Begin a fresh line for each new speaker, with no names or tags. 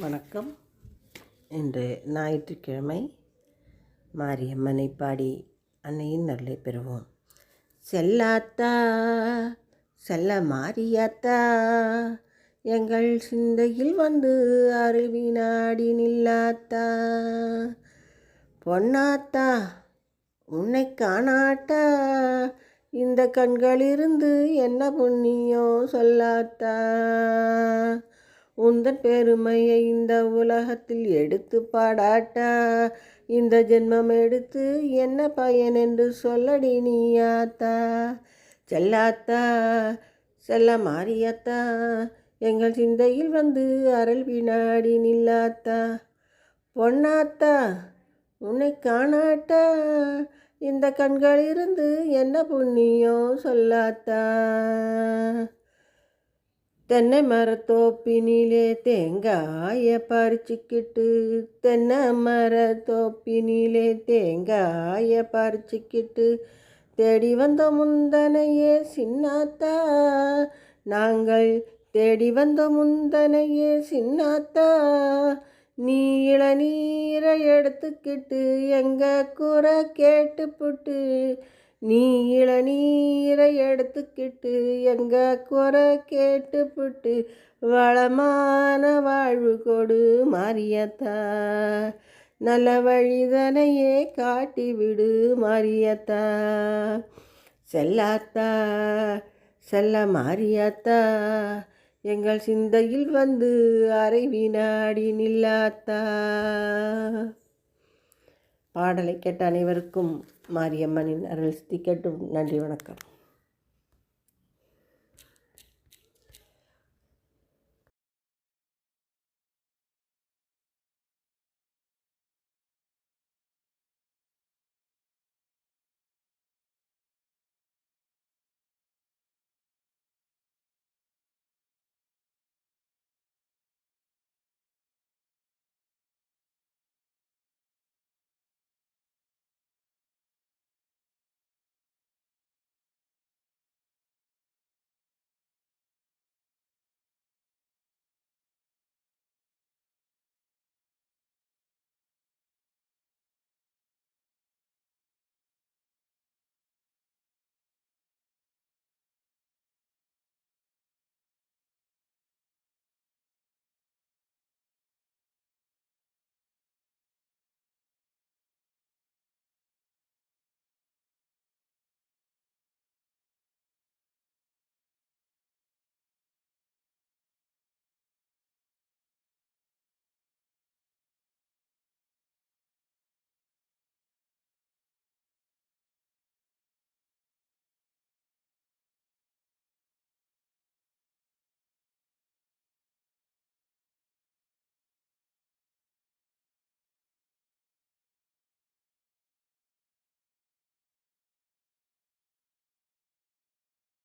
வணக்கம். இன்று ஞாயிற்றுக்கிழமை மாரியம்மனை பாடி அன்னையின் நல்லை பெறுவோம். செல்லாத்தா செல்ல மாரியாத்தா எங்கள் சிந்தையில் வந்து அருவினாடி நில்லாத்தா. பொன்னாத்தா உன்னை காணாட்டா இந்த கண்களிருந்து என்ன புண்ணியம் சொல்லாத்தா. உந்தன் பெருமையை இந்த உலகத்தில் எடுத்து பாடாட்டா. இந்த ஜென்மம் எடுத்து என்ன பயன் என்று சொல்லடி நீயாத்தா செல்லாத்தா செல்ல மாறியாத்தா. எங்கள் சிந்தையில் வந்து அருள் வினாடி நில்லாத்தா. பொன்னாத்தா உன்னை காணாட்டா. இந்த கண்களிலிருந்து என்ன புண்ணியம் சொல்லாத்தா. தென்னை மரத்தோப்பினிலே தேங்காய பறிச்சுக்கிட்டு தென்னை மரத்தோப்பினிலே தேங்காய பறிச்சுக்கிட்டு தேடி வந்த முந்தனையே சின்னாத்தா நாங்கள் தேடி வந்த முந்தனையே சின்னாத்தா நீ இளநீரை எடுத்துக்கிட்டு எங்க குறை கேட்டுப்புட்டு நீள நீரை எடுத்துக்கிட்டு எங்க குறை கேட்டுப்புட்டு வளமான வாழ்வு கொடு மாரியத்தா. நல்ல வழிதனையே காட்டிவிடு மாரியத்தா. செல்லாத்தா செல்ல மாரியாத்தா. எங்கள் சிந்தையில் வந்து அரை வினாடி நில்லாத்தா. பாடலை கேட்ட அனைவருக்கும் மாரியம்மனின் அருள் சித்திக்கட்டும். நன்றி வணக்கம்.